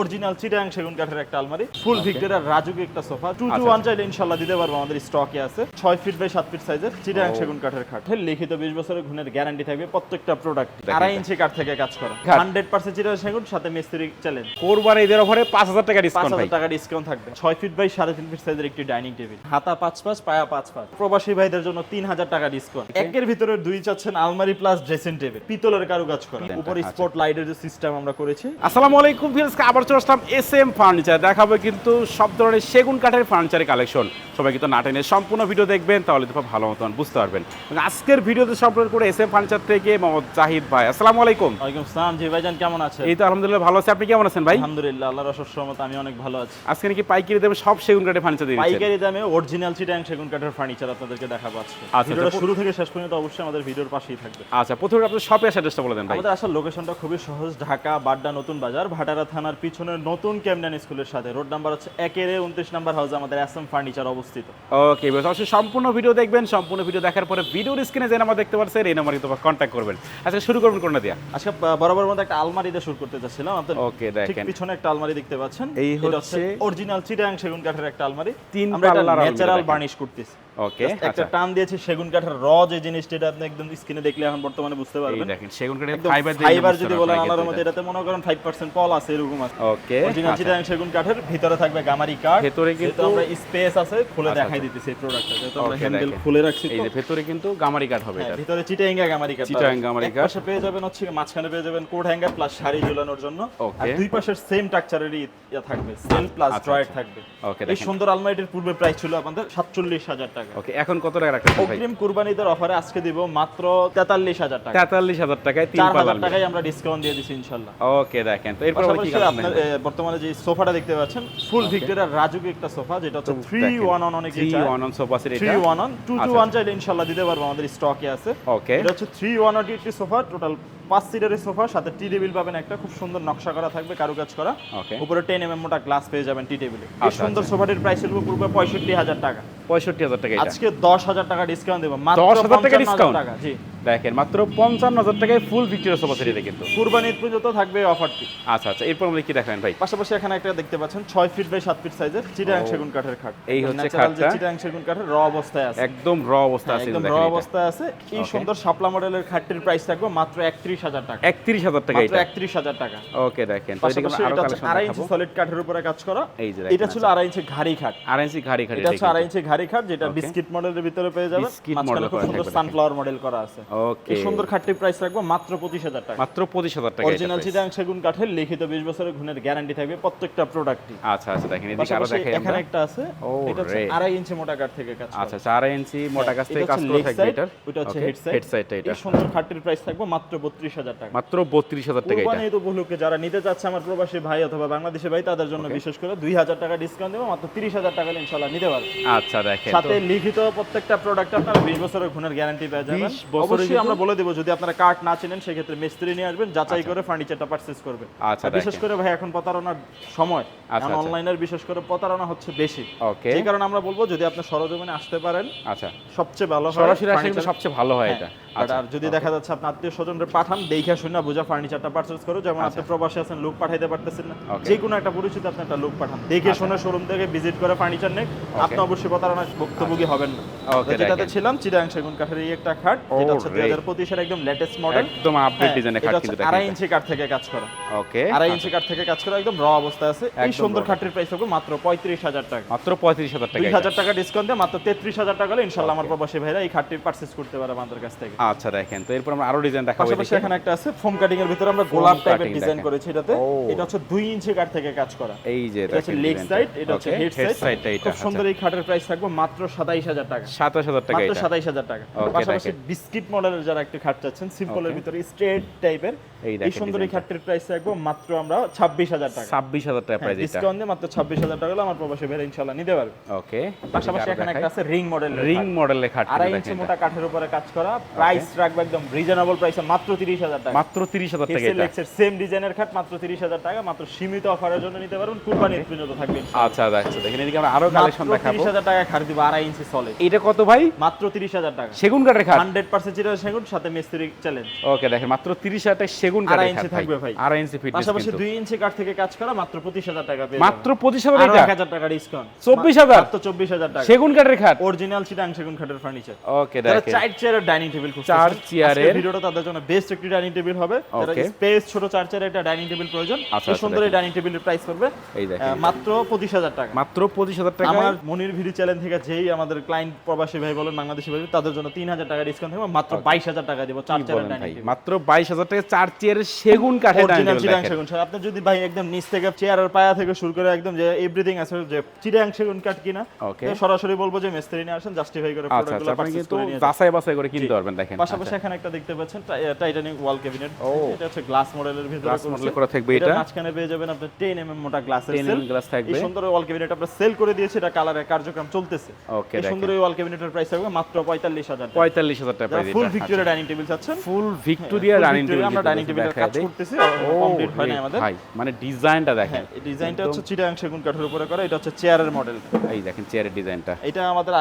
Original Chittagong সেগুন কাঠের একটা আলমারি। ফুল ভিক্টোরিয়ার রাজুক একটা সোফা। টু টু ওয়ান চাইলে ইনশাল্লাহ দিতে পারব আমাদের স্টকে আছে। ছয় ফিট বাই সাত ফিট সাইজের চিটাং সেগুন কাঠের খাট লিখিত বিশ বছরের গুণের গ্যারান্টি থাকবে প্রত্যেকটা প্রোডাক্ট আড়াই। ইঞ্চি কাঠ থেকে কাজ করা। হান্ড্রেড পার্সেন্ট চিটাং সেগুন সাথে মিস্ত্রি চ্যালেঞ্জ কোরবান ঈদের অফারে পাঁচ হাজার টাকা পাঁচ ডিসকাউন্ট হাজার টাকা ডিসকাউন্ট থাকবে। ছয় ফিট বাই সাড়ে তিন ফিট সাইজের একটি ডাইনিং টেবিল হাতা পাঁচ পাঁচ পায়া পাঁচ পাঁচ। প্রবাসী ভাইদের জন্য তিন হাজার টাকা ডিসকাউন্ট একের ভিতরে দুই চাচ্ছেন আলমারি প্লাস ড্রেসিং টেবিল পিতলের কারুকাজ করা। উপরে। স্পট লাইটের যে সিস্টেম আমরা করেছি। আসসালামু আলাইকুম ভিউয়ার্সকে আবার চলে আসলাম এস এম ফার্নিচার দেখাবো কিন্তু সব ধরনের সেগুন কাঠের ফার্নিচারের কালেকশন সবাই কিন্তু নাটেনের সম্পূর্ণ ভিডিও দেখবেন তাহলে তো খুব ভালো মতন বুঝতে পারবেন। আজকের ভিডিওতে সম্পর্ক করে এস এম ফার্নিচার থেকে মোহাম্মদ জাহিদ ভাই। আসসালামু আলাইকুম। ওয়ালাইকুম সালাম জি ভাইজান কেমন আছেন? এই তো আলহামদুলিল্লাহ ভালো আছে। আপনি কেমন আছেন ভাই? আলহামদুলিল্লাহ আল্লাহর অশেষ রহমত আমি অনেক ভালো আছি। আজকে নাকি পাইকারি দামে সব সেগুন কাঠের ফার্নিচার দিয়ে দিচ্ছেন। পাইকারি দামে অরিজিনাল চিটাং সেগুন কাঠের ফার্নিচার আপনাদেরকে দেখাবো আজকে। আচ্ছা, ভিডিওটা আচ্ছা। শুরু থেকে শেষ পর্যন্ত অবশ্যই আমাদের ভিডিওর পাশেই থাকবে। আচ্ছা প্রথমে আপনার শপে আসার চেষ্টা বলে দেন ভাই। আমাদের আসার লোকেশনটা খুবই সহজ ঢাকা বাড্ডা নতুন বাজার ভাটারা থানার পিছনে নতুন ক্যামডান স্কুলের সাথে। রোড নাম্বার হচ্ছে একের উনত্রিশ নাম্বার হাউস আমাদের অ্যাসাম ফার্নিচার অবস্থিত। ওকে বেশ অবশ্যই সম্পূর্ণ ভিডিও দেখবেন সম্পূর্ণ ভিডিও দেখার পরে ভিডিওর স্ক্রিনে যে নাম্বার দেখতে পাচ্ছেন এই নাম্বারে তোমার কন্ট্যাক্ট করবেন। আচ্ছা শুরু করবেন কোনটা দিয়া। আজকে ব- বরাবর মধ্যে একটা আলমারি দিয়ে শুরু করতে চাচ্ছিলাম আপনার ওকে দেখেন। পিছনে একটা আলমারি দেখতে পাচ্ছেন। এই হচ্ছে- অরিজিনাল চিটাং সেগুন কাঠের একটা আলমারি। তিন আমরা ন্যাচারাল বার্নিশ করতেছি। ওকে একটা আচ্ছা। টান দিয়েছে সেগুন কাঠের র যে জিনিসটা এটা আপনি একদম স্ক্রিনে দেখলে এখন বর্তমানে বুঝতে পারবেন। দেখেন সেগুন কাঠের ফাইবার ফাইবার যদি বলেন আলার মধ্যে এটাতে মনে করেন 5% পল আছে এরকম আছে। ওকে অরিজিনাল চিটাং সেগুন কাঠের ভিতরে থাকবে গামারি কাঠ ভেতরে কিন্তু- আমরা স্পেস আছে খুলে আচ্ছা, দেখাই দিতেছি এই প্রোডাক্টটা যেহেতু আমরা হ্যান্ডেল খুলে রাখছি এই যে ভেতরে কিন্তু গামারি কাঠ হবে হ্যাঁ, এটা। ভিতরে চিটাঙ্গা গামারি কাঠ পাবেন। গামারি কাঠ। পাশে পেয়ে যাবেন হচ্ছে মাঝখানে পেয়ে যাবেন কোট হ্যাঙ্গার প্লাস শাড়ি ঝুলানোর জন্য। আর দুই পাশের সেম টাকচারেরই ইয়া থাকবে সেল প্লাস আচ্ছা, ড্রয়ার আচ্ছা। থাকবে। ওকে এই সুন্দর আলমারিটির পূর্বে প্রাইস ছিল আপনাদের সাতচল্লিশ হাজার টাকা। ওকে এখন কত টাকা ভাই? অগ্রিম কুরবানিদের অফারে আজকে দিব মাত্র তেতাল্লিশ হাজার টাকা। তেতাল্লিশ হাজার টাকায় তিন চার পাল্লা হাজার টাকায় আমরা ডিসকাউন্ট দিয়ে দিচ্ছি ইনশাল্লাহ। ওকে দেখেন তো এরপর কি আপনার বর্তমানে যে সোফাটা দেখতে পাচ্ছেন ফুল ভিক্টোরিয়ার রাজুক একটা সোফা যেটা হচ্ছে থ্রি ওয়ান অন অনেকে থ্রি চায় ওয়ান অন সোফা সেট এটা। ওয়ান অন টু টু আচ্ছা, ওয়ান চাইলে ইনশাল্লাহ দিতে পারব আমাদের স্টকে আছে। ওকে এটা হচ্ছে থ্রি ওয়ান একটি সোফা টোটাল পাঁচ সিটারের সোফা সাথে টি টেবিল পাবেন একটা। খুব সুন্দর নকশা করা থাকবে কারুকাজ করা। উপরে টেন এম মোটা গ্লাস পেয়ে যাবেন টি টেবিলে এই আচ্ছা, সুন্দর সোফাটির প্রাইস ছিল পূর্বে পঁয়ষট্টি হাজার টাকা। পঁয়ষট্টি হাজার টাকা আজকে দশ হাজার টাকা ডিসকাউন্ট দেবো মাত্র 10,000 টাকা 55,000 discount? টাকা। জি। দেখেন মাত্র পঞ্চান্ন হাজার টাকায় ফুল ভিক্টোরিয়া সোফা সেট এটা কিন্তু। কুরবানি ঈদ পর্যন্ত থাকবে অফারটি আচ্ছা আচ্ছা এরপর আমাদের কি দেখাবেন ভাই? পাশাপাশি এখানে একটা দেখতে পাচ্ছেন ছয় ফিট বাই সাত ফিট সাইজের চিটাং। সেগুন কাঠের খাট। এই হচ্ছে খাটটা। চিটাং সেগুন কাঠের র অবস্থায় আছে। একদম র অবস্থা আছে একদম র অবস্থায় আছে। এই সুন্দর শাপলা মডেলের খাটটির প্রাইস থাকবে মাত্র একত্রিশ হাজার টাকা। একত্রিশ হাজার টাকা এটা? একত্রিশ হাজার টাকা। ওকে দেখেন। তো এদিকে পাশাপাশি আমরা আরও এটা হচ্ছে কালেকশন আড়াই ইঞ্চি সলিড কাঠের উপরে কাজ করা। এই যে এটা ছিল আচ্ছা। আড়াই ইঞ্চি ঘাড়ি খাট। আড়াই ইঞ্চি ঘাড়ি ঘাড়ি এটা হচ্ছে আড়াই ইঞ্চি ঘাড়ি খাট যেটা বিস্কিট মডেলের ভিতরে পেয়ে যাবেন। Biscuit মাঝখানে খুব সুন্দর সানফ্লাওয়ার মডেল করা আছে। ওকে। এই সুন্দর খাটটির প্রাইস রাখব মাত্র পঁচিশ হাজার টাকা। মাত্র পঁচিশ হাজার টাকা অরিজিনাল চিটাং সেগুন কাঠের লিখিত বিশ বছরের গুণের গ্যারান্টি থাকবে প্রত্যেকটা প্রোডাক্টই আচ্ছা আচ্ছা দেখেন এদিকে আরও দেখাই এখানে একটা আছে এটা হচ্ছে আড়াই ইঞ্চি মোটা কাঠ থেকে কাজ আচ্ছা আচ্ছা আড়াই ইঞ্চি মোটা হ্যাঁ, থেকে কাজ করে থাকবে এটার। ওটা হচ্ছে হেড সাইড head side এটা। সুন্দর খাটটির প্রাইস থাকবে মাত্র বত্রিশ হাজার টাকা। মাত্র বত্রিশ হাজার টাকা কুরবানি ঈদ উপলক্ষে যারা নিতে চাচ্ছে আমার প্রবাসী ভাই অথবা বাংলাদেশি ভাই তাদের জন্য বিশেষ করে দুই হাজার টাকা ডিসকাউন্ট দেবো মাত্র তিরিশ হাজার টাকা ইনশাল্লাহ নিতে পারবে। আচ্ছা দেখেন সাথে লিখিত প্রত্যেকটা প্রোডাক্ট আপনারা বিশ বছরের গ্যারান্টি পেয়ে যাবেন। 20 বছরের অবশ্যই আমরা বলে দেবো যদি আপনারা কার্ড না চেনেন সেক্ষেত্রে মিস্ত্রি নিয়ে আসবেন যাচাই করে ফার্নিচারটা করবেন। আচ্ছা, বিশেষ করে ভাই এখন প্রতারণার সময়। আচ্ছা, আচ্ছা। অনলাইনের বিশেষ করে প্রতারণা হচ্ছে বেশি। ওকে এই কারণে আমরা বলব যদি আপনি সরজমিনে আসতে পারেন আচ্ছা। সবচেয়ে ভালো হয় সরাসরি আসলে সবচেয়ে ভালো হয় এটা। হ্যাঁ, আচ্ছা আর যদি দেখা যাচ্ছে আপনি আত্মীয় স্বজনদের পাঠান দেখা শুনে বুঝা ফার্নিচারটা পারচেজ করো। যেমন আপনি প্রবাসী আছেন লোক পাঠাইতে পারতেছেন না। যে কোনো একটা পরিচিত আপনি একটা লোক পাঠান। দেখে শুনে শোরুম থেকে ভিজিট করে ফার্নিচার নেন। আপনি অবশ্যই প্রতারণা ভুক্তভোগী হবেন না। যেটাতে ছিলাম চিরাং সেগুন কাঠের এই একটা খাট। যেটা হচ্ছে একদম লেটেস্ট মডেল একদম আপডেট ডিজাইনের খাট কিন্তু আড়াই ইঞ্চি কাঠ থেকে কাজ করা। ওকে আড়াই ইঞ্চি কাঠ থেকে কাজ করা একদম র অবস্থায় আছে। এই সুন্দর। খাটের প্রাইস হবে মাত্র পঁয়ত্রিশ হাজার টাকা। মাত্র পঁয়ত্রিশ হাজার টাকা দুই এটা। হাজার টাকা ডিসকাউন্ট দিয়ে মাত্র তেত্রিশ হাজার টাকা হলে ইনশাল্লাহ আমার প্রবাসী ভাইরা এই খাটটি পারচেজ করতে পারে আমাদের কাছ থেকে। আচ্ছা দেখেন। তো এরপর আমরা আরও ডিজাইন দেখাবো। এখানে একটা আছে ফোম কাটিং এর ভিতরে আমরা গোলাপ টাইপের ডিজাইন করেছি এটাতে। এটা হচ্ছে দুই ইঞ্চি কাঠ থেকে কাজ করা। এই যে এটা হচ্ছে লেগ সাইড এটা হচ্ছে হেড সাইড এটা খুব সুন্দর এই খাটের প্রাইস থাকবে মাত্র সাতাইশ হাজার টাকা। সাতাশ হাজার টাকা মাত্র এটা। সাতাইশ হাজার টাকা। পাশাপাশি বিস্কিট মডেলের যারা একটু খাট চাচ্ছেন সিম্পলের. ভিতরে স্ট্রেট টাইপের এই সুন্দর এই। খাটটির প্রাইস থাকবে মাত্র আমরা ছাব্বিশ হাজার টাকা। ছাব্বিশ হাজার টাকা প্রাইস এটা। ডিসকাউন্ট দিয়ে মাত্র ছাব্বিশ হাজার টাকা হলে আমার প্রবাসী ভাইরা ইনশাল্লাহ নিতে পারবে। ওকে পাশাপাশি এখানে একটা আছে রিং মডেল রিং মডেলের খাট। কিন্তু আড়াই দেখেন ইঞ্চি মোটা কাঠের উপরে কাজ করা। প্রাইস রাখবে একদম রিজনেবল প্রাইসে মাত্র তিরিশ হাজার টাকা। মাত্র তিরিশ হাজার টাকা এটা। এক্সের সেম ডিজাইনের খাট মাত্র তিরিশ হাজার টাকা মাত্র সীমিত অফারের জন্য নিতে পারবেন কুরবানি ঈদ পর্যন্ত থাকবে আচ্ছা আচ্ছা দেখেন এদিকে আমরা আরও কালেকশন দেখাবো। তিরিশ হাজার টাকা খাট দিব আড়াই ইঞ্চি সলিড এটা কত ভাই? মাত্র তিরিশ হাজার টাকা। সেগুন কাঠের খাট? হান্ড্রেড পার্সেন্ট চিরা সেগুন সাথে মিস্ত্রি চ্যালেঞ্জ ওকে দেখেন মাত্র তিরিশ হাজার টাকা সেগুন কাঠের ইঞ্চি থাকবে ভাই। আড়াই ইঞ্চি ফিট পাশাপাশি দুই ইঞ্চি কাঠ থেকে কাজ করা মাত্র পঁচিশ হাজার টাকা পেয়ে মাত্র পঁচিশ হাজার আরও এটা এক হাজার টাকা ডিসকাউন্ট 24,000? মাত্র চব্বিশ হাজার টাকা। সেগুন কাঠের খাট? অরিজিনাল চিটাং সেগুন খাটের ফার্নিচার ওকে দেখেন। চার চেয়ারের ডাইনিং টেবিল চার চেয়ারের- ভিডিওটা তাদের জন্য বেস্ট একটি ডাইনিং টেবিল হবে। স্পেস ছোট চার চেয়ারের একটা ডাইনিং টেবিল প্রয়োজন। আচ্ছা, এই আচ্ছা, সুন্দর এই ডাইনিং টেবিলের প্রাইস করবে এই দেখেন। মাত্র পঁচিশ হাজার টাকা। মাত্র পঁচিশ হাজার টাকা আমার মনির ভিডি চ্যানেল থেকে যেই আমাদের ক্লায়েন্ট প্রবাসী ভাই বলেন বাংলাদেশি ভাই তাদের জন্য তিন হাজার টাকা ডিসকাউন্ট থাকবে মাত্র বাইশ হাজার টাকা দিব চার চেয়ারের ডাইনিং টেবিল। মাত্র বাইশ হাজার টাকা চার চেয়ারের সেগুন কাঠের ডাইনিং সেগুন। কাঠ। আপনি যদি ভাই একদম নিচ থেকে চেয়ারের পায়া থেকে শুরু করে একদম যে এভরিথিং আছে যে চিটাং সেগুন কাঠ কিনা সরাসরি বলব যে মিস্ত্রি নিয়ে আসেন জাস্টিফাই করে আচ্ছা আচ্ছা প্রোডাক্টগুলো আপনি পারচেজ করে নিয়ে। যাচাই বাছাই করে কিনতে পারবেন দেখেন। পাশাপাশি এখানে একটা দেখতে পাচ্ছেন টাইটানিক ওয়াল ক্যাবিনেট এটা হচ্ছে গ্লাস মডেলের ভিতরে করেছে। model করা থাকবে এটা। মাঝখানে পেয়ে যাবেন আপনি 10 এমএম মোটা গ্লাসের 10 সেল glass থাকবে। এই সুন্দর ওয়াল ক্যাবিনেট আমরা সেল করে দিয়েছি এটা কালারের কার্যক্রম চলতেছে। Okay, এই সুন্দর ওয়াল ক্যাবিনেটের প্রাইস থাকবে মাত্র 45000 টাকা। পঁয়তাল্লিশ হাজার টাকা যারা price full Victoria dining table চাচ্ছেন ফুল ভিক্টোরিয়া Victoria টেবিল আমরা ডাইনিং টেবিলের কাজ করতেছি কমপ্লিট হয় না আমাদের। ভাই মানে ডিজাইনটা দেখেন। হ্যাঁ এই ডিজাইনটা হচ্ছে চিটাং সেগুন কাঠের উপরে করা এটা হচ্ছে চেয়ারের মডেল এই দেখেন চেয়ারের ডিজাইনটা। এটা আমাদের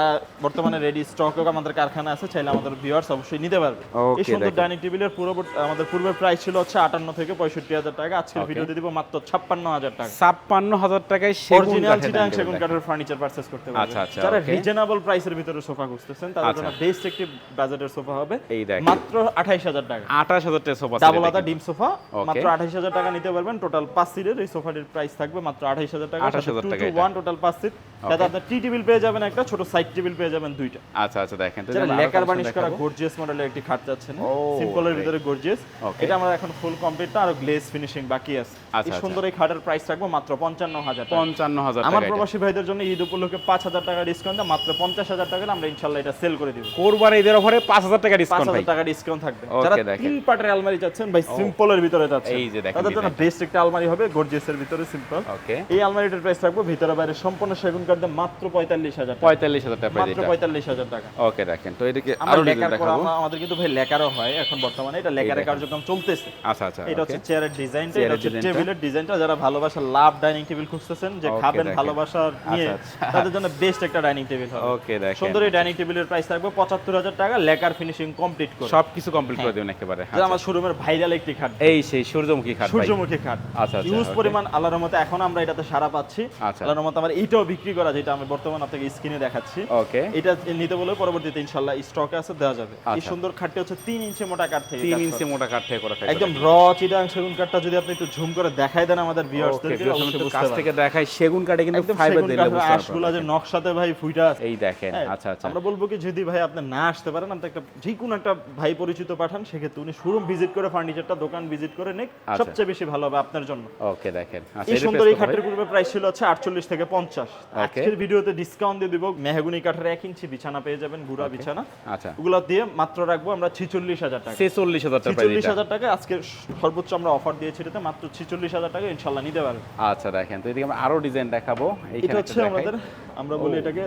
বর্তমানে রেডি স্টক আমাদের কারখানা আছে চাইলে আমাদের ভিউয়ার্স অবশ্যই নিতে পারবে। এই সুন্দর ডাইনিং টেবিলের পূর্ববর্তী আমাদের পূর্বের প্রাইস ছিল হচ্ছে আটান্ন থেকে পঁয়ষট্টি হাজার টাকা। আজকের. ভিডিওতে দিব মাত্র ছাপ্পান্ন হাজার টাকা। ছাপ্পান্ন হাজার টাকায় অরিজিনাল চিটাং সেগুন কাঠের ফার্নিচার পারচেজ করতে পারবেন আচ্ছা, আচ্ছা, যারা রিজনেবল প্রাইসের ভিতরে সোফা খুঁজতেছেন তাদের আচ্ছা। জন্য বেস্ট একটি বাজেটের সোফা হবে এই দেখেন। মাত্র আঠাইশ হাজার টাকা। আঠাশ হাজার টাকা সোফা ডাবল আদা ডিম সোফা মাত্র আঠাইশ হাজার টাকা নিতে পারবেন। টোটাল পাঁচ সিটের এই সোফাটির প্রাইস থাকবে মাত্র আঠাইশ হাজার টাকা। 28,000 টাকা ওয়ান টোটাল পাঁচ সিট তাতে আপনার টি টেবিল পেয়ে যাবেন একটা ছোট সাইড টেবিল পেয়ে যাবেন দুইটা। আচ্ছা আচ্ছা দেখেন। লেকার বানিশ করা। গর্জিয়াস মডেলের একটি খাট যাচ্ছে ও, সিম্পলের. ভিতরে গর্জিয়াস এটা আমরা এখন ফুল কমপ্লিট না আর গ্লেজ ফিনিশিং বাকি আছে। এই আচ্ছা, সুন্দর এই খাটের প্রাইস রাখব মাত্র পঞ্চান্ন হাজার টাকা পঞ্চান্ন হাজার আমার প্রবাসী ভাইদের জন্য ঈদ উপলক্ষে পাঁচ হাজার টাকা ডিসকাউন্ট মাত্র পঞ্চাশ হাজার টাকা আমরা ইনশাল্লাহ এটা সেল করে দিব। কোরবানি ঈদের অফারে পাঁচ হাজার টাকা ডিসকাউন্ট ভাই হাজার টাকা ডিসকাউন্ট থাকবে। যারা তিন পাটের আলমারি ভাই সিম্পলের ভিতরে এই যে দেখেন তাদের জন্য বেস্ট একটা আলমারি হবে গর্জিয়াসের ভিতরে সিম্পল ওকে এই আলমারিটার প্রাইস রাখব ভিতরে বাইরে সম্পূর্ণ সেগুন কাঠ মাত্র পঁয়তাল্লিশ হাজার টাকা। পঁয়তাল্লিশ হাজার টাকা মাত্র পঁয়তাল্লিশ হাজার টাকা। ওকে দেখেন। তো আমরা আরও ডিজাইন দেখাবো। আমাদের কিন্তু ভাই লেকারও হয় এখন বর্তমানে এটা লেকারের দেখেন। কার্যক্রম চলতেছে। আচ্ছা আচ্ছা এটা হচ্ছে। চেয়ারের ডিজাইনটা এটা হচ্ছে টেবিলের ডিজাইনটা যারা ভালোবাসা লাভ ডাইনিং টেবিল খুঁজতেছেন যে খাবেন। ভালোবাসা নিয়ে আচ্ছা, আচ্ছা। তাদের জন্য বেস্ট একটা ডাইনিং টেবিল হবে। ওকে দেখেন। সুন্দর এই ডাইনিং টেবিলের প্রাইস থাকবে পঁচাত্তর হাজার টাকা। লেকার ফিনিশিং কমপ্লিট করে। সবকিছু কমপ্লিট করে দেবেন একেবারে। যে আমার শোরুমের ভাইরাল একটি খাট। এই সেই সূর্যমুখী খাট সূর্যমুখী খাট। আচ্ছা, আচ্ছা, ইউজ পরিমাণ আল্লাহর রহমতে এখন আমরা এটাতে সারা পাচ্ছি। আচ্ছা। আল্লাহর রহমতে আমার এইটাও বিক্রি করা যেটা আমি বর্তমানে আপনাকে স্ক্রিনে দেখাচ্ছি। ওকে এটা নিতে বলে পরবর্তীতে ইনশাল্লাহ স্টকে আছে দেওয়া যাবে। এই আচ্ছা। সুন্দর খাটটি হচ্ছে তিন ইঞ্চি মোটা কাঠ থেকে ইঞ্চি মোটা কাঠ থেকে করা থাকবে একদম র চিটাং সেগুন কাঠটা যদি আপনি একটু ঝুম করে দেখাই দেন আমাদের ওকে ভিউয়ার্সদেরকে অবশ্যই কাছ থেকে দেখাই সেগুন কাঠে কিন্তু ফাইবার দিলে আঁশগুলা যে নকশাতে ভাই ফুইটা। এই দেখেন হ্যাঁ, আচ্ছা আচ্ছা। আমরা বলব কি যদি ভাই আপনি না আসতে পারেন আপনি একটা যে কোনো একটা ভাই পরিচিত পাঠান সেক্ষেত্রে উনি শোরুম ভিজিট করে ফার্নিচারটা দোকান ভিজিট করে নিক। আচ্ছা। সবচেয়ে বেশি ভালো হবে আপনার জন্য। ওকে দেখেন। আচ্ছা এই সুন্দর এই খাটের পূর্বে প্রাইস ছিল হচ্ছে আটচল্লিশ থেকে পঞ্চাশ। আজকের ভিডিওতে ডিসকাউন্ট দিয়ে দিব মেহগুনি কাঠের এক ইঞ্চি বিছানা পেয়ে যাবেন গুড়া বিছানা। আচ্ছা। ওগুলো দিয়ে মাত্র রাখব আমরা ছিচল্লিশ হাজার টাকা। ছেচল্লিশ হাজার টাকা ছিচল্লিশ হাজার টাকা আজকে সর্বোচ্চ আমরা অফার দিয়েছি এটাতে মাত্র ছিচল্লিশ হাজার টাকা ইনশাল্লাহ নিতে পারবেন আচ্ছা দেখেন তো এদিকে আমরা আরও ডিজাইন দেখাবো। এটা হচ্ছে আমাদের আমরা বলি এটাকে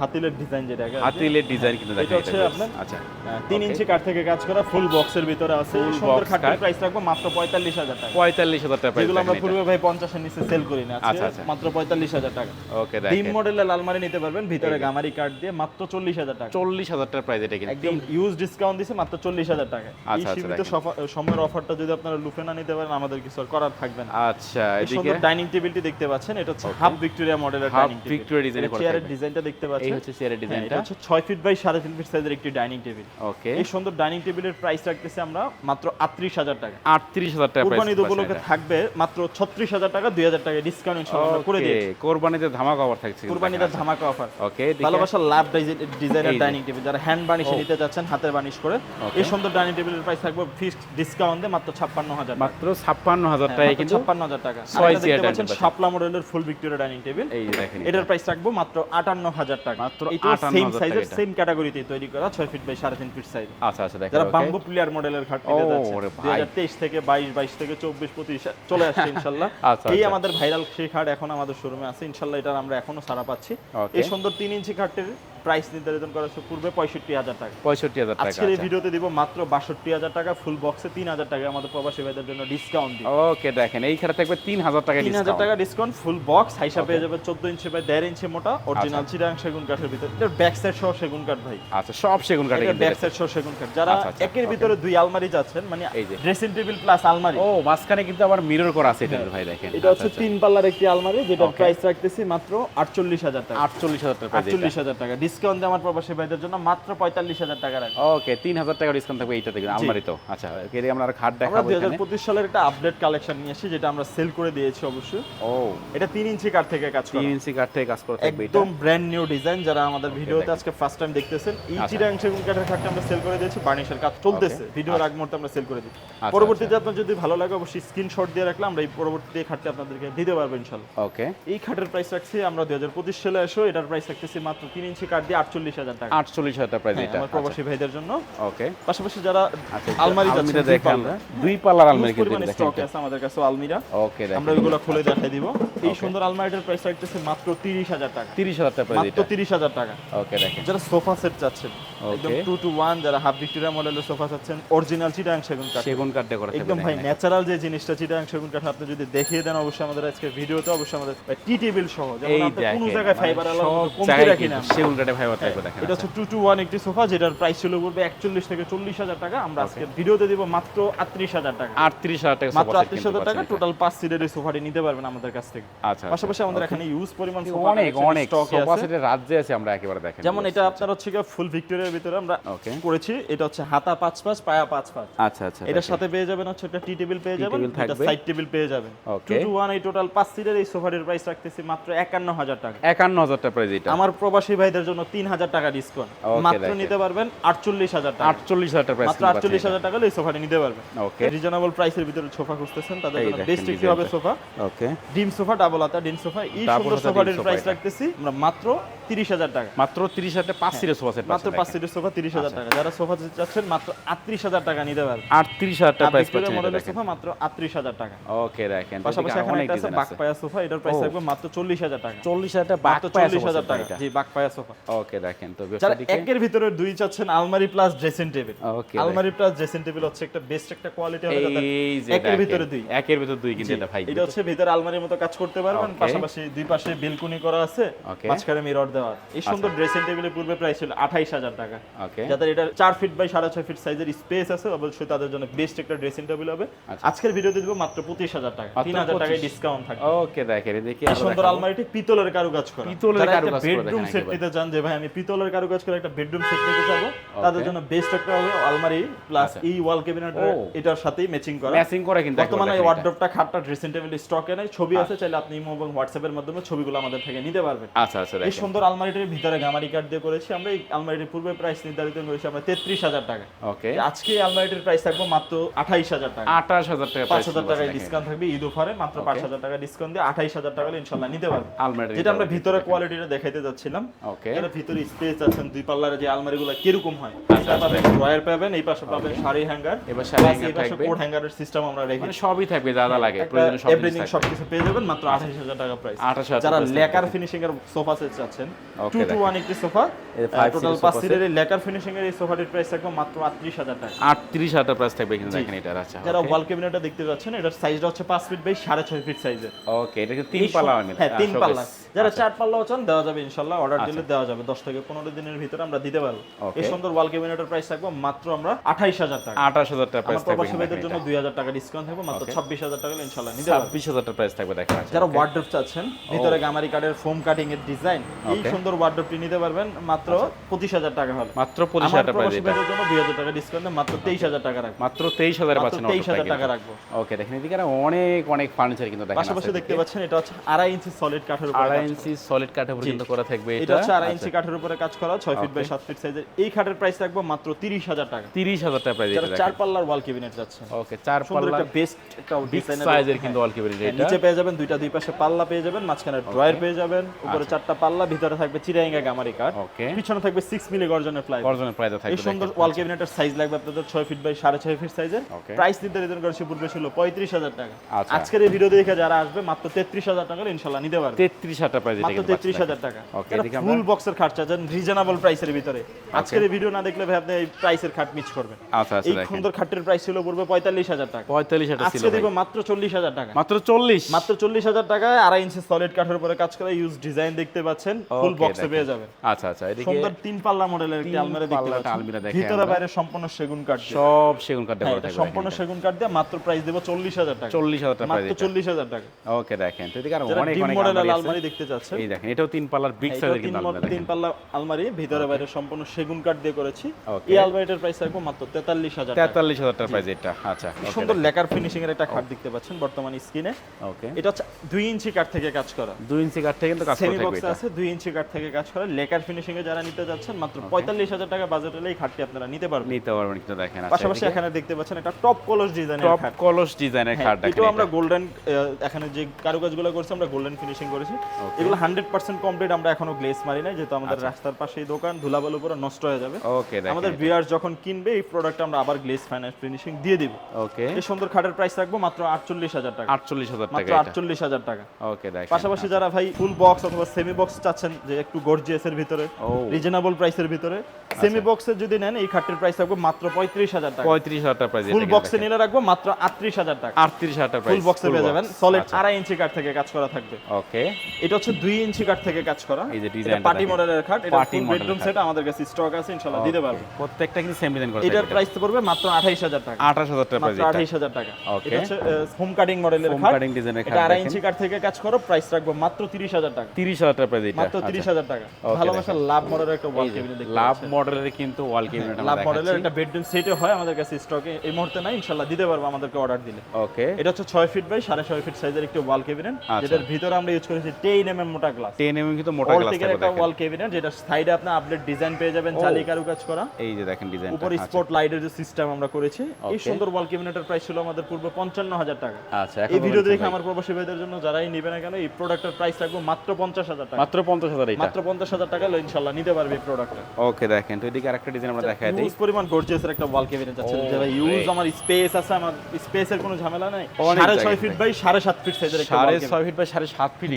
হাতিলের ডিজাইন যেটাকে আর কি। হাতিলের ডিজাইন কিন্তু হচ্ছে আপনার আচ্ছা। আহ, তিন ইঞ্চি কাঠ থেকে কাজ করা ফুল বক্সের ভিতরে আছে। সুন্দর খাটের প্রাইস রাখব মাত্র পঁয়তাল্লিশ হাজার টাকা। পঁয়তাল্লিশ হাজার টাকা প্রাইস যেগুলো আমরা পূর্বে ভাই পঞ্চাশের নিচে সেল করি না আচ্ছা, আচ্ছা। মাত্র পঁয়তাল্লিশ হাজার টাকা। ওকে ডিম দেখেন মডেলের আলমারি নিতে পারবেন ভিতরে গামারি কাঠ দিয়ে মাত্র চল্লিশ হাজার টাকা। চল্লিশ হাজার টাকা প্রাইস এটা কিন্তু। একদম ইউজ ডিসকাউন্ট দিছে মাত্র চল্লিশ হাজার টাকা। এই আচ্ছা, আচ্ছা, সীমিত সময়ের অফারটা যদি আপনারা লুফে না নিতে পারেন আমাদের কিছু করার থাকবে না। আচ্ছা এদিকে? সুন্দর ডাইনিং টেবিলটি দেখতে পাচ্ছেন এটা হচ্ছে হাফ ভিক্টোরিয়া মডেলের ডাইনিং টেবিল এ করা চেয়ারের ডিজাইনটা দেখতে পাচ্ছেন? এই হচ্ছে চেয়ারের ডিজাইনটা হচ্ছে ছয় ফিট বাই সাড়ে তিন ফিট সাইজের একটি ডাইনিং টেবিল ওকে এই সুন্দর ডাইনিং টেবিলের প্রাইস রাখতেছি আমরা মাত্র আটত্রিশ হাজার টাকা। আটত্রিশ হাজার টাকা প্রাইস কোরবানি উপলক্ষে থাকবে মাত্র ছত্রিশ হাজার টাকা দুই হাজার টাকা ডিসকাউন্ট ইনশাল্লাহ করে দিয়েছি। কোরবানিতে ধামাকা অফার থাকছে কোরবানিতে ধামাকা অফার ওকে ভালোবাসার লাভ ডিজাইনের ডাইনিং টেবিল যারা হ্যান্ড বানিশে নিতে চাচ্ছেন হাতের বানিশ করে এই সুন্দর ডাইনিং টেবিলের প্রাইস থাকবে ফিক্সড ডিসকাউন্ট মাত্র ছাপ্পান্ন হাজার টাকা। মাত্র ছাপ্পান্ন হাজার হ্যাঁ, টাকা কিন্তু 56,000 টাকা। ছয় চেয়ার শাপলা মডেলের ফুল ভিক্টোরিয়া ডাইনিং টেবিল এই দেখেন এটার প্রাইস রাখব মাত্র আটান্ন হাজার টাকা। মাত্র সেম সাইজের সেম ক্যাটাগরিতে তৈরি করা ছয় ফিট বাই সাড়ে তিন ফিট সাইজ আচ্ছা আচ্ছা যারা বাম্বু প্লেয়ার মডেলের খাট নিতে যাচ্ছে দুই হাজার তেইশ থেকে বাইশ বাইশ থেকে চব্বিশ পঁচিশ চলে আসছে ইনশাল্লাহ। আচ্ছা, এই আচ্ছা। আমাদের ভাইরাল সেই খাট এখন আমাদের শোরুমে আছে ইনশাল্লাহ এটা আমরা এখনও সারা পাচ্ছি। এই সুন্দর তিন ইঞ্চি খাটের প্রাইস নির্ধারণ করা হচ্ছে পূর্বে পঁয়ষট্টি হাজার টাকা। পঁয়ষট্টি হাজার টাকা আজকের এই ভিডিওতে দিব মাত্র বাষট্টি হাজার টাকা ফুল বক্সে তিন হাজার টাকা আমাদের প্রবাসী ভাইদের জন্য ডিসকাউন্ট দিই ওকে দেখেন এইখানে থাকবে তিন হাজার টাকা তিন হাজার টাকা ডিসকাউন্ট ফুল বক্স হাইসা পেয়ে যাবে চোদ্দ ইঞ্চি বাই দেড় ইঞ্চি মোটা অরিজিনাল চিরাং সেগুন কাঠের ভিতরে। ব্যাক সাইড সহ সেগুন কাঠ ভাই। আচ্ছা সব সেগুন কাঠে এটা ব্যাক সাইড সহ সেগুন কাঠ। যারা আচ্ছা, আচ্ছা, একের ভিতরে দুই আলমারি যাচ্ছেন মানে এই যে। ড্রেসিং টেবিল প্লাস আলমারি। ও মাঝখানে কিন্তু আবার মিরর করা আছে এটা ভাই দেখেন। এটা হচ্ছে তিন পাল্লার একটি আলমারি যেটা. প্রাইস রাখতেছি মাত্র আটচল্লিশ হাজার টাকা। আটচল্লিশ হাজার টাকা আটচল্লিশ হাজার টাকা। ডিসকাউন্ট দিয়ে আমার প্রবাসী ভাইদের জন্য মাত্র পঁয়তাল্লিশ হাজার টাকা রাখব। ওকে তিন হাজার টাকা ডিসকাউন্ট থাকবে এইটা থেকে আলমারি তো আচ্ছা এর আমরা আর খাট দেখাবো দুই হাজার পঁচিশ সালের একটা আপডেট কালেকশন নিয়ে এসেছি যেটা আমরা সেল করে দিয়েছি অবশ্যই। ও। এটা তিন ইঞ্চি কাঠ থেকে কাজ তিন ইঞ্চি কাঠ থেকে কাজ করে থাকবে একদম ব্র্যান্ড নিউ ডিজাইন যারা আমাদের ভিডিওতে আজকে ফার্স্ট টাইম দেখতেছেন এই আচ্ছা। চিরাং সেগুন কাঠের খাটটা আমরা সেল করে দিয়েছি বার্নিশের কাজ চলতেছে। ভিডিওর আগ মুহূর্তে আমরা সেল করে দিই। আচ্ছা, পরবর্তীতে আপনার যদি ভালো লাগে অবশ্যই স্ক্রিনশট দিয়ে রাখলে আমরা এই পরবর্তীতে এই খাটটা আপনাদেরকে দিতে পারব ইনশাল্লাহ ওকে এই খাটের প্রাইস রাখছি আমরা দুই হাজার পঁচিশ সালে এসো এটার প্রাইস রাখতেছি মাত্র তিন ইঞ্চি কাঠ দিয়ে আটচল্লিশ হাজার টাকা। আটচল্লিশ হাজার টাকা প্রাইস হ্যাঁ, এটা। আমার প্রবাসী ভাইদের জন্য। ওকে পাশাপাশি যারা আচ্ছা আলমারি আলমারি যাচ্ছেন দেখে আমরা দুই পাল্লার আলমারি কিন্তু দেখেন। স্টক আছে আমাদের কাছে আলমিরা। ওকে আমরা ওইগুলো খুলে দেখাই দিব। এই সুন্দর আলমারিটার প্রাইস রাখতেছে মাত্র তিরিশ হাজার টাকা। তিরিশ হাজার টাকা প্রাইস মাত্র এটা। তিরিশ হাজার টাকা। ওকে দেখেন। যারা সোফা সেট চাচ্ছেন একদম Okay. টু টু ওয়ান যারা হাফ ভিক্টোরিয়া মডেলের সোফা চাচ্ছেন অরিজিনাল চিটাং সেগুন কাঠ। সেগুন কাঠ দিয়ে করা একদম ভাই ন্যাচারাল যে জিনিসটা চিটাং সেগুন কাঠ আপনি যদি দেখিয়ে দেন অবশ্যই আমাদের আজকে ভিডিওতে অবশ্যই আমাদের টি টেবিল সহ যেমন আপনি কোনো জায়গায় ফাইবার আলাদা কমতে রাখি না। সেগুন কাঠে ফাইবার থাকবে দেখেন এটা হচ্ছে টু টু ওয়ান একটি সোফা যেটার প্রাইস ছিল পড়বে একচল্লিশ থেকে চল্লিশ হাজার টাকা। আমরা আজকে ভিডিওতে দিব মাত্র টাকা। টাকা মাত্র টাকা টোটাল পাঁচ সিটের এই সোফাটি নিতে পারবেন আমাদের কাছ থেকে। আচ্ছা পাশাপাশি আমাদের এখানে ইউজ পরিমাণ আচ্ছা। সোফা অনেক অনেক সোফা সেটের রাজ্যে আছে আমরা একেবারে দেখেন। যেমন এটা আপনার হচ্ছে ফুল ভিক্টোরিয়ার ভিতরে আমরা করেছি এটা হচ্ছে হাতা পাঁচ পাঁচ পায়া পাঁচ পাঁচ। আচ্ছা আচ্ছা এটার সাথে পেয়ে যাবেন হচ্ছে একটা টি টেবিল পেয়ে যাবেন একটা সাইড টেবিল পেয়ে যাবেন। Two Okay. টু ওয়ান এই টোটাল পাঁচ সিটের এই সোফাটির প্রাইস রাখতেছি মাত্র একান্ন হাজার টাকা। একান্ন হাজার টাকা প্রাইস এটা আমার প্রবাসী ভাইদের জন্য তিন হাজার টাকা ডিসকাউন্ট মাত্র নিতে পারবেন আটচল্লিশ হাজার টাকা। আটচল্লিশ হাজার টাকা মাত্র আটচল্লিশ হাজার টাকা এই সোফাটি নিতে পারবেন। ওকে রিজনেবল প্রাইসের ভিতরে সোফা খুঁজতেছেন তাদের জন্য বেস্ট কি হবে সোফা। ওকে ডিম সোফা ডাবল আতা ডিম সোফা এই সুন্দর সোফাটির প্রাইস রাখতেছি। আমরা মাত্র তিরিশ হাজার টাকা। মাত্র তিরিশ হাজার পাঁচ সিটের সোফা সেট মাত্র পাঁচ সিটের সোফা তিরিশ হাজার টাকা। যারা সোফা চাচ্ছেন মাত্র আটত্রিশ হাজার টাকা নিতে পারবেন। আটত্রিশ হাজার টাকা প্রাইস পাচ্ছেন মডেলের সোফা মাত্র আটত্রিশ হাজার টাকা। ওকে পাশাপাশি এখানে একটা আছে বাকপায়া সোফা এটার প্রাইস থাকবে মাত্র চল্লিশ হাজার টাকা। চল্লিশ হাজার টাকা চল্লিশ হাজার টাকা। জি বাকপায়া সোফা। ওকে তো যারা একের ভিতরে দুই চাচ্ছেন আলমারি প্লাস ড্রেসিং টেবিল ওকে আলমারি প্লাস ড্রেসিং টেবিল হচ্ছে একটা বেস্ট একটা কোয়ালিটি হবে একের ভিতরে দুই। একের ভিতরে দুই কিন্তু এটা ভাই। এটা হচ্ছে ভিতরে আলমারির মতো কাজ করতে পারবেন। পাশাপাশি দুই পাশে বেলকুনি করা আছে. মাঝখানে মিরর দেওয়া এই সুন্দর ড্রেসিং টেবিলের পূর্বে প্রাইস ছিল আঠাইশ হাজার টাকা। যাদের এটা চার ফিট বাই সাড়ে ছয় ফিট সাইজের স্পেস আছে অবশ্যই তাদের জন্য বেস্ট একটা ড্রেসিং টেবিল হবে। আচ্ছা। আজকের ভিডিওতে দিব মাত্র পঁচিশ হাজার টাকা। তিন হাজার টাকায় ডিসকাউন্ট থাকবে। ওকে দেখেন এদিকে এই সুন্দর আলমারিটি পিতলের কারুকাজ করা। পিতলের কারুকাজ বেডরুম সেট নিতে চান যে ভাই আমি পিতলের কারুকাজ করে একটা বেডরুম সেট নিতে চাবো তাদের জন্য বেস্ট একটা হবে আলমারি প্লাস আচ্ছা। এই ওয়াল ক্যাবিনেট এটার সাথেই ম্যাচিং করা। ম্যাচিং করে কিন্তু বর্তমানে এই ওয়ার্ডরোবটা খাটটা ড্রেসিং টেবিল স্টকে নেই। ছবি আছে চাইলে আপনি ইমো এবং হোয়াটসঅ্যাপের মাধ্যমে ছবিগুলো আমাদের থেকে নিতে পারবেন। আচ্ছা আচ্ছা এই সুন্দর আলমারিটির ভিতরে গামারি কাঠ দিয়ে করেছি। আমরা এই আলমারিটির পূর্বে প্রাইস নির্ধারিত করেছি আমরা তেত্রিশ হাজার টাকা। ওকে আজকে আলমারিটির প্রাইস থাকবে মাত্র আঠাইশ হাজার টাকা। আঠাশ হাজার টাকা পাঁচ হাজার টাকায় ডিসকাউন্ট থাকবে ঈদ অফারে মাত্র পাঁচ হাজার টাকা ডিসকাউন্ট দিয়ে আঠাইশ হাজার টাকা ইনশাল্লাহ নিতে পারবে। আলমারি যেটা আমরা ভিতরে কোয়ালিটিটা দেখাইতে যাচ্ছিলাম। ওকে এর ভিতরে স্পেস আছেন দুই পাল্লার যে আলমারিগুলো কীরকম হয় এটা পাবেন ড্রয়ার পাবেন এই পাশে পাবেন শাড়ি হ্যাঙ্গার এবার শাড়ি পাশে থাকবে। কোট হ্যাঙ্গারের সিস্টেম আমরা রেখে মানে সবই থাকবে যা যা লাগে প্রয়োজনীয় সব। সবকিছু পেয়ে যাবেন মাত্র আঠাশ হাজার টাকা প্রাইস 28,000 যারা। লেকার ফিনিশিং এর সোফা সেট চাচ্ছেন টু টু ওয়ান একটি সোফা। টোটাল পাঁচ সিটের লেকার ফিনিশিং এর এই সোফাটির প্রাইস থাকবে মাত্র আটত্রিশ হাজার টাকা। আটত্রিশ হাজার প্রাইস থাকবে কিন্তু দেখেন এটার আচ্ছা যারা ওয়াল ক্যাবিনেটটা দেখতে পাচ্ছেন এটার সাইজটা হচ্ছে পাঁচ ফিট বাই সাড়ে ছয় ফিট সাইজের ওকে এটা কিন্তু তিন পাল্লা অনেক হ্যাঁ তিন পাল্লা। যারা আচ্ছা। চার পাল্লাও চান দেওয়া যাবে ইনশাল্লাহ। অর্ডার দিলে দেওয়া যাবে। দশ থেকে পনেরো দিনের ভিতরে আমরা দিতে পারব। এই সুন্দর ওয়াল ক্যাবিনেটের প্রাইস থাকবে মাত্র আমরা আঠাইশ হাজার টাকা। আঠাশ হাজার টাকা প্রাইস থাকবে প্রবাসী ভাইদের জন্য দুই হাজার টাকা ডিসকাউন্ট থাকবে মাত্র ছাব্বিশ হাজার টাকা ইনশাল্লাহ নিতে পারবে। ছাব্বিশ হাজার টাকা প্রাইস থাকবে আচ্ছা যারা ওয়ার্ড্রোপ চাচ্ছেন ভিতরে গামারি কাঠের ফোম কাটিং এর ডিজাইন এই আচ্ছা। সুন্দর ওয়ার্ড্রোপটি নিতে পারবেন মাত্র পঁচিশ হাজার টাকা হবে। মাত্র পঁচিশ হাজার টাকা প্রাইস প্রবাসী এটা জন্য দুই হাজার টাকা ডিসকাউন্ট মাত্র তেইশ হাজার টাকা রাখব। মাত্র তেইশ হাজার পাচ্ছেন তেইশ হাজার টাকা রাখব। ওকে দেখেন এদিকে অনেক অনেক ফার্নিচার কিন্তু দেখেন পাশাপাশি দেখতে পাচ্ছেন এটা হচ্ছে আড়াই ইঞ্চি সলিড কাঠের উপর আড়াই ইঞ্চি সলিড কাঠের উপর কিন্তু করা থাকবে এটা হচ্ছে আড়াই ইঞ্চি আচ্ছা। কাঠের উপরে কাজ করা ছয় ফিট বাই সাত ফিট সাইজের এই খাটের প্রাইস রাখব মাত্র তিরিশ হাজার টাকা। তিরিশ হাজার টাকা প্রাইস এটা চার পাল্লার ওয়াল ক্যাবিনেট যাচ্ছে। ওকে চার সুন্দর পাল্লা একটা বেস্ট একটা ডিজাইনের সাইজের কিন্তু অল কেবিনেট এটা। নিচে পেয়ে যাবেন দুইটা দুই পাশে পাল্লা পেয়ে যাবেন মাঝখানে ড্রয়ার পেয়ে যাবেন উপরে চারটা পাল্লা ভিতরে ভিতরে থাকবে? চিরাঙ্গা গামারি কাঠ। ওকে পিছনে থাকবে সিক্স মিলি গর্জনের প্লাই গর্জনের প্রাইস এই সুন্দর ওয়াল ক্যাবিনেটের সাইজ লাগবে আপনাদের ছয় ফিট বাই সাড়ে ছয় ফিট সাইজের. প্রাইস নির্ধারিত করেছে পূর্বে ছিল পঁয়ত্রিশ হাজার টাকা। আচ্ছা। আজকের এই ভিডিও দেখে যারা আসবে মাত্র তেত্রিশ হাজার টাকা ইনশাল্লাহ নিতে পারবে। তেত্রিশ হাজার টাকা প্রাইস মাত্র তেত্রিশ হাজার টাকা। Okay, এদিকে আমরা- ফুল বক্সের খাট চাচ্ছেন রিজনেবল প্রাইসের ভিতরে। আজকের এই ভিডিও না দেখলে ভাই আপনি এই প্রাইসের খাট মিস করবেন। আচ্ছা আচ্ছা এই সুন্দর খাটের প্রাইস ছিল পূর্বে পঁয়তাল্লিশ হাজার টাকা। পঁয়তাল্লিশ হাজার ছিল আজকে। দিব মাত্র চল্লিশ হাজার টাকা। মাত্র চল্লিশ। মাত্র চল্লিশ হাজার টাকায় আড়াই ইঞ্চি সলিড কাঠের উপরে কাজ করে ইউজ ডিজাইন দেখতে পাচ্ছেন। ফুল বক্সে পেয়ে যাবেন। আচ্ছা আচ্ছা এদিকে সুন্দর তিন পাল্লা মডেলের একটি আলমারি দেখতে পাচ্ছেন আলমিরা দেখে ভিতরে বাইরে সম্পূর্ণ সেগুন কাঠ দিয়ে। সব সেগুন কাঠে হ্যাঁ, থাকবে সম্পূর্ণ সেগুন কাঠ দিয়ে মাত্র প্রাইস দেবো চল্লিশ হাজার টাকা। চল্লিশ হাজার টাকা মাত্র প্রাইস চল্লিশ হাজার টাকা। ওকে দেখেন। তো এদিকে আরও অনেক অনেক মডেলের আলমারি দেখতে চাচ্ছেন এই দেখেন এটাও তিন পাল্লার বিগ হ্যাঁ, সাইজের কিন্তু আলমারি তিন পাল্লা আলমারি ভিতরে বাইরে সম্পূর্ণ সেগুন কাঠ দিয়ে করেছি. এই আলমারিটার প্রাইস রাখব মাত্র তেতাল্লিশ হাজার টাকা। তেতাল্লিশ হাজার টাকা প্রাইস এটা। আচ্ছা সুন্দর লেকার ফিনিশিং এর একটা খাট দেখতে পাচ্ছেন বর্তমানে স্ক্রিনে ওকে এটা হচ্ছে দুই ইঞ্চি কাঠ থেকে কাজ করা। দুই ইঞ্চি কাঠ থেকে কিন্তু কাজ করে থাকবে আছে দুই ইঞ্চি কাঠ থেকে কাজ করে লেকার ফিনিশিং এ যারা নিতে যাচ্ছেন মাত্র পঁয়তাল্লিশ হাজার টাকা বাজেট হলে এই খাটটি আপনারা নিতে পারবেন। নিতে পারবেন কিন্তু দেখেন আচ্ছা পাশাপাশি এখানে দেখতে পাচ্ছেন একটা টপ কলস ডিজাইনের টপ কলস ডিজাইনের হ্যাঁ, খাট দেখেন এটাও আমরা গোল্ডেন এখানে যে কারুকাজগুলো করছি আমরা গোল্ডেন ফিনিশিং করেছি। এগুলো হান্ড্রেড পার্সেন্ট কমপ্লিট আমরা এখনও গ্লেস মারি নাই যেহেতু আমাদের রাস্তার পাশেই দোকান ধুলাবালু উপরে নষ্ট হয়ে যাবে। ওকে আমাদের বিয়ার যখন কিনবে এই প্রোডাক্ট আমরা আবার গ্লেস ফাইন্যান্স ফিনিশিং দিয়ে দিব। ওকে এই সুন্দর খাটের প্রাইস রাখব মাত্র আটচল্লিশ হাজার টাকা। আটচল্লিশ হাজার টাকা মাত্র এটা। আটচল্লিশ হাজার টাকা। ওকে পাশাপাশি যারা ভাই ফুল বক্স অথবা সেমি বক্স চাচ্ছেন যে একটু গর্জিয়াসের ভিতরে। রিজনেবল প্রাইসের ভিতরে সেমি বক্সের যদি নেন এই খাটের প্রাইস রাখব মাত্র পঁয়ত্রিশ হাজার টাকা। পঁয়ত্রিশ হাজার টাকা প্রাইস ফুল বক্সে নিলে রাখব মাত্র আটত্রিশ হাজার টাকা। আটত্রিশ হাজার টাকা ফুল বক্সে পেয়ে যাবেন। সলিড আড়াই ইঞ্চি কাঠ থেকে কাজ করা থাকবে। ওকে এটা হচ্ছে দুই ইঞ্চি কাঠ থেকে কাজ করা। এই যে ডিজাইনটা পার্টি মডেলের খাট। এটা ফুল বেডরুম সেট আমাদের কাছে স্টক আছে ইনশাআল্লাহ দিতে পারব। প্রত্যেকটা কিন্তু সেম ডিজাইন করা এটার থাকবে প্রাইস পড়বে মাত্র আঠাইশ হাজার টাকা। আঠাশ হাজার টাকা প্রাইস মাত্র আঠাইশ হাজার টাকা। Okay. এটা হচ্ছে হোম কাটিং মডেলের খাট। cutting design এর খাট এটা আড়াই। ইঞ্চি কাঠ থেকে কাজ করো প্রাইস রাখব মাত্র তিরিশ হাজার টাকা। তিরিশ হাজার টাকা প্রাইস এটা। মাত্র তিরিশ হাজার টাকা। ভালোবাসার লাভ মডেলের একটা ওয়াল কেবিনেট দেখতে লাভ। মডেলের কিন্তু ওয়াল ক্যাবিনেট লাভ মডেলের একটা বেডরুম সেটে হয় আমাদের কাছে স্টকে এই মুহূর্তে নাই ইনশাআল্লাহ দিতে পারব আমাদেরকে অর্ডার দিলে। ওকে এটা হচ্ছে ছয় ফিট বাই সাড়ে ছয় ফিট সাইজের একটি ওয়াল আচ্ছা। যেটার ভিতরে আমরা ইউজ করেছি টেন এম এম মোটা গ্লাস টেন এমএম কিন্তু মোটা গ্লাস থাকবে একটা ওয়াল কেবিনেট যেটা সাইডে আপনি আপডেট ডিজাইন পেয়ে যাবেন ও। জালি কারুকাজ করা। এই যে দেখেন ডিজাইন উপরে স্পট লাইটের যে সিস্টেম আমরা করেছি এই সুন্দর ওয়াল কেবিনেটের প্রাইস ছিল আমাদের পূর্বে পঞ্চান্ন হাজার টাকা। আচ্ছা এই ভিডিও দেখে আমার প্রবাসী ভাইদের জন্য যারাই নিবে না কেন এই প্রোডাক্টের প্রাইস রাখব মাত্র পঞ্চাশ হাজার টাকা। মাত্র পঞ্চাশ হাজার এটা। মাত্র পঞ্চাশ হাজার টাকা হলে ইনশাল্লাহ নিতে পারবে এই প্রোডাক্টটা ওকে দেখেন। তো এদিকে আরেকটা ডিজাইন আমরা দেখাই দিই। পরিমাণ গর্জিয়াসের একটা ওয়াল কেবিনেট আছে যারা ইউজ আমার স্পেস আছে আমার স্পেসের কোনো ঝামেলা নাই। অনেক সাড়ে জায়গা ছয় ফিট বাই সাড়ে সাত ফিট সাইজের একটা সাড়ে wall cabinet। ছয় ফিট বাই সাড়ে সাত ফিট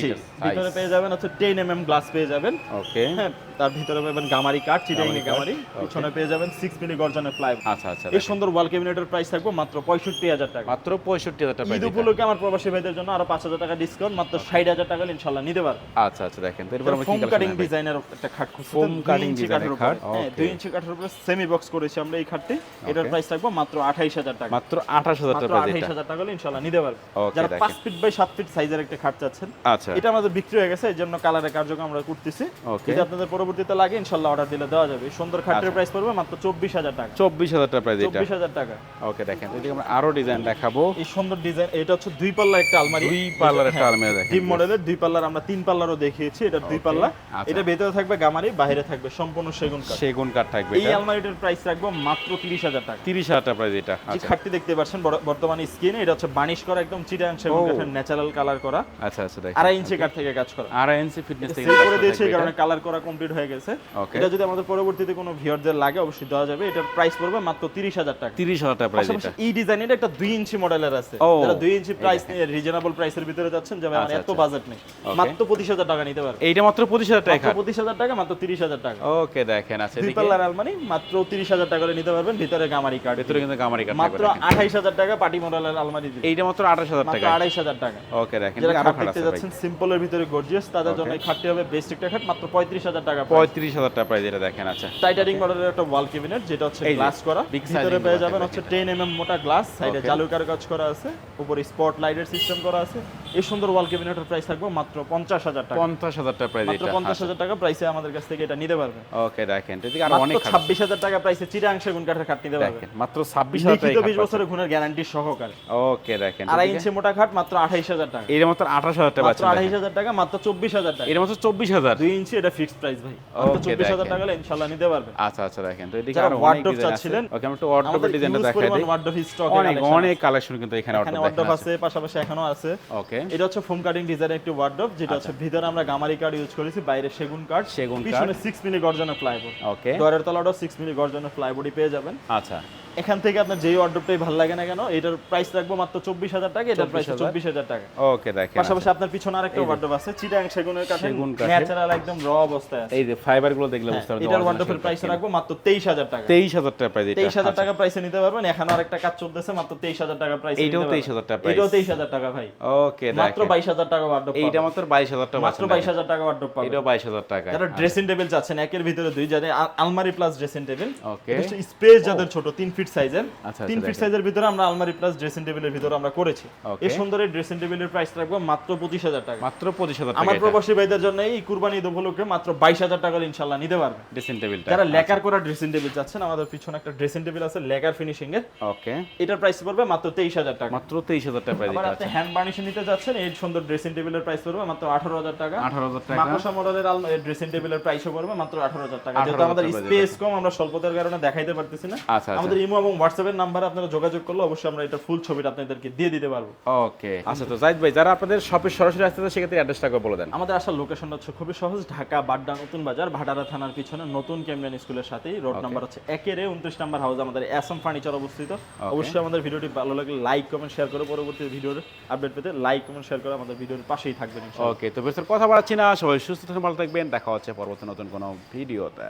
ভিতরে পেয়ে যাবেন হচ্ছে টেন এম এম গ্লাস পেয়ে যাবেন। ওকে হ্যাঁ তার ভিতরে পাবেন গামারি কাঠ চিটাইনি গামারি গামারি। পিছনে পেয়ে যাবেন সিক্স মিলি গর্জনের প্লাই আচ্ছা আচ্ছা এই সুন্দর ওয়াল ক্যাবিনেটের প্রাইস থাকবে মাত্র পঁয়ষট্টি হাজার টাকা। মাত্র পঁয়ষট্টি হাজার টাকা ঈদ প্রাইস উপলক্ষে আমার প্রবাসী ভাইদের জন্য আরও পাঁচ হাজার টাকা ডিসকাউন্ট মাত্র ষাট হাজার টাকা ইনশাল্লাহ নিতে পারবে আচ্ছা আচ্ছা দেখেন। তো এরপর আমরা কি কাটিং ডিজাইনের একটা খাট খুঁজছি। Cutting ইঞ্চি design খাট, উপরে হ্যাঁ দুই ইঞ্চি কাঠের উপরে সেমি বক্স করেছি আমরা এই খাটটি। এটার প্রাইস থাকবে মাত্র আঠাইশ হাজার টাকা। মাত্র আঠাশ হাজার টাকা আঠাইশ হাজার টাকা হলে ইনশাল্লাহ নিতে পারবে। যারা পাঁচ ফিট বাই সাত ফিট সাইজের একটা খাট চাচ্ছেন আচ্ছা। এটা আমাদের বিক্রি হয়ে গেছে এই জন্য কালারের কার্যক্রম আমরা করতেছি। যদি আপনাদের পরবর্তীতে লাগে ইনশাল্লাহ অর্ডার দিলে দেওয়া যাবে। সুন্দর খাটের আচ্ছা। প্রাইস পড়বে মাত্র চব্বিশ হাজার টাকা। চব্বিশ হাজার টাকা প্রাইস চব্বিশ হাজার টাকা। ওকে দেখেন এদিকে আমরা আরও ডিজাইন দেখাবো। এই সুন্দর ডিজাইন এটা হচ্ছে দুই পাল্লা একটা আলমারি। দুই পাল্লার একটা আলমারি দেখেন। ডিপ মডেলের দুই পাল্লার আমরা তিন পাল্লারও দেখিয়েছি এটা দুই পাল্লা। আচ্ছা। এটা ভেতরে থাকবে গামারি বাইরে থাকবে সম্পূর্ণ সেগুন কাঠ। সেগুন কাঠ থাকবে এই আলমারিটার প্রাইস রাখব মাত্র তিরিশ হাজার টাকা। তিরিশ হাজার টাকা প্রাইস এটা যে আচ্ছা। খাটটি দেখতে পাচ্ছেন বর্তমানে স্কিনে এটা হচ্ছে বানিশ করা একদম চিটাং সেগুন। কাঠের ন্যাচারাল কালার করা। আচ্ছা আচ্ছা দেখেন আড়াই ইঞ্চি কাঠ থেকে কাজ করা। আড়াই ইঞ্চি ফিটনেস থেকে কাজ করে দিয়েছে কারণে কালার করা কমপ্লিট হয়ে গেছে। এটা যদি আমাদের পরবর্তীতে কোনো ভিউয়ারদের লাগে অবশ্যই দেওয়া যাবে। এটার প্রাইস পড়বে মাত্র তিরিশ হাজার টাকা। তিরিশ হাজার টাকা প্রাইস এটা। এই ডিজাইনের একটা দুই ইঞ্চি মডেলের আছে। যারা দুই ইঞ্চি প্রাইস নিয়ে রিজনেবল প্রাইসের ভিতরে যাচ্ছেন যাবে আমার আচ্ছা, এত আচ্ছা। বাজেট নেই। মাত্র পঁচিশ হাজার টাকা নিতে পারবে। এইটা মাত্র পঁচিশ হাজার টাকা মাত্র পঁচিশ হাজার টাকা মাত্র তিরিশ হাজার টাকা। ওকে দেখেন আচ্ছা দুই পাল্লার আলমারি মাত্র তিরিশ হাজার টাকা নিতে পারবেন ভিতরে গামারি কার্ড ভেতরে কিন্তু গামারি থাকবে মাত্র আঠাইশ হাজার টাকা পার্টি মডেলের আলমারি এইটা মাত্র আঠাশ হাজার টাকা আড়াইশ হাজার টাকা। ওকে দেখেন যারা খাট দেখতে যাচ্ছেন সিম্পলের ভিতরে গর্জিয়াস তাদের জন্য খাটটি হবে বেস্ট একটা খাট মাত্র পঁয়ত্রিশ হাজার টাকা পঁয়ত্রিশ হাজার টাকা প্রাইস এটা দেখেন আচ্ছা। টাইটারিং মডেলের একটা ওয়াল ক্যাবিনেট যেটা হচ্ছে গ্লাস করা। ভিতরে পেয়ে যাবেন হচ্ছে 10 এমএম মোটা গ্লাস সাইডে Okay. জালু কাজ করা আছে। উপরে স্পট লাইটের সিস্টেম করা আছে। এই সুন্দর ওয়াল ক্যাবিনেটের প্রাইস থাকবে মাত্র 50000 টাকা। পঞ্চাশ হাজার টাকা প্রাইস মাত্র এটা 50000 টাকা প্রাইসে আমাদের কাছ থেকে এটা নিতে পারবেন ওকে দেখেন এদিকে আরও অনেক খাট 26000 টাকা প্রাইসে চিটাং সেগুন কাঠের খাট নিতে পারবেন মাত্র ছাব্বিশ হাজার টাকা 20 বছরের গুণের গ্যারান্টি সহকারে। ওকে দেখেন আড়াই ইঞ্চি মোটা খাট মাত্র 28000 টাকা। এর মাত্র আঠাশ হাজার টাকা মাত্র দেখেন। 28000 টাকা মাত্র 24000 টাকা। এর মাত্র চব্বিশ হাজার। দুই ইঞ্চি এটা ফিক্সড প্রাইস ভাই। মাত্র Okay, 24000 টাকা হলে ইনশাআল্লাহ নিতে পারবেন আচ্ছা আচ্ছা দেখেন তো এদিকে আরও আছে। চাচ্ছিলেন, ওকে আমি একটু ওয়ার্ডরোবের ডিজাইনটা দেখাই দিই। wardrobe stock অনেক অনেক কালেকশন কিন্তু এখানে ওয়ার্ডরোব ওয়ার্ডরোব আছে। পাশাপাশি এখনও আছে। ওকে। এটা হচ্ছে ফোম কাটিং ডিজাইনের একটি ওয়ার্ডরোব যেটা হচ্ছে ভিতরে আমরা গামারি কার্ড ইউজ করেছি বাইরে সেগুন কাঠ আচ্ছা। সেগুন কাঠ। পিছনে সিক্স মিলি গর্জনের প্লাইবোর্ড ওকে দরের তলাটাও সিক্স মিলি গর্জনের প্লাইবোর্ডই পেয়ে যাবেন। আচ্ছা। এখান থেকে আপনার যেই ওয়ার্ডরোবটাই ভালো লাগে না কেন এটার প্রাইস রাখব মাত্র চব্বিশ হাজার টাকা এটার প্রাইস 24,000 চব্বিশ হাজার টাকা। ওকে দেখেন পাশাপাশি আপনার পিছনে আরেকটা ওয়ার্ডরোব আছে চিটাং সেগুনের কাঠে। ন্যাচারাল একদম র অবস্থায় আছে। এই যে ফাইবারগুলো দেখলে বুঝতে হ্যাঁ, পারবেন এটার ওয়ার্ডরোবের প্রাইস রাখব মাত্র তেইশ হাজার টাকা। তেইশ হাজার টাকা প্রাইস এটা তেইশ হাজার টাকা প্রাইসে নিতে পারবেন এখানে আরেকটা কাজ চলতেছে মাত্র তেইশ হাজার টাকা প্রাইস এইটাও 23,000 টাকা price। এটাও তেইশ হাজার টাকা ভাই। ওকে মাত্র বাইশ হাজার টাকা ওয়ার্ডরোব এইটা মাত্র বাইশ হাজার টাকা মাত্র বাইশ হাজার টাকা ওয়ার্ডরোব পাবেন। এটাও বাইশ হাজার টাকা। যারা ড্রেসিং টেবিল চাচ্ছেন একের ভিতরে দুই যাদের আলমারি plus dressing table okay space যাদের ছোট তিন ফিট সাইজের আচ্ছা, তিন আচ্ছা, ফিট সাইজের ভিতরে আমরা আলমারি প্লাস ড্রেসিং টেবিলের ভিতরে আমরা করেছি। এই সুন্দর এই ড্রেসিং টেবিলের প্রাইস রাখব মাত্র পঁচিশ হাজার টাকা। মাত্র পঁচিশ হাজার টাকা আমার প্রবাসী ভাইদের জন্য এই কুরবানি ঈদ উপলক্ষে মাত্র বাইশ হাজার টাকা ইনশাল্লাহ নিতে পারবে। ড্রেসিং টেবিলটা যারা লেকার করা ড্রেসিং টেবিল চাচ্ছেন আমাদের পিছনে একটা ড্রেসিং টেবিল আছে লেকার ফিনিশিং এর ওকে এটার প্রাইস পড়বে মাত্র তেইশ হাজার টাকা। মাত্র তেইশ হাজার টাকা প্রাইস আবার আপনি হ্যান্ড বার্নিশ নিতে যাচ্ছেন এই সুন্দর ড্রেসিং টেবিলের প্রাইস পড়বে মাত্র আঠারো হাজার টাকা। আঠারো হাজার টাকা। মাকড়সা মডেলের ড্রেসিং টেবিলের প্রাইসও পড়বে মাত্র আঠারো হাজার টাকা। 18,000 যেহেতু আমাদের স্পেস কম আমরা স্বল্পতার কারণে দেখাইতে পারতেছি না। আচ্ছা, আচ্ছা। আমাদের ইমো এবং হোয়াটসঅ্যাপের নাম্বারে আপনারা যোগাযোগ করলে অবশ্যই আমরা এটা ফুল ছবিটা আপনাদেরকে দিয়ে দিতে পারব। ওকে। আচ্ছা তো জাহিদ ভাই যারা আপনাদের শপের সরাসরি আসতে চায় সেক্ষেত্রে অ্যাড্রেসটা করে বলে দেন। আমাদের আসার লোকেশনটা হচ্ছে খুবই সহজ ঢাকা বাড্ডা নতুন বাজার ভাটারা থানার পিছনে নতুন স্কুলের সাথেই। রোড নাম্বার হচ্ছে একের উনত্রিশ নাম্বার হাউস আমাদের অ্যাসম ফার্নিচার অবস্থিত। অবশ্যই আমাদের ভিডিওটি ভালো লাগলে লাইক কমেন্ট শেয়ার করে পরবর্তী ভিডিওর আপডেট পেতে লাইক কমেন্ট শেয়ার করে আমাদের ভিডিওর পাশেই থাকবেন ওকে তো বেশ কথা বাড়াচ্ছি না। সবাই সুস্থ থাকবেন ভালো থাকবেন। দেখা হচ্ছে পরবর্তী নতুন কোনো ভিডিওতে।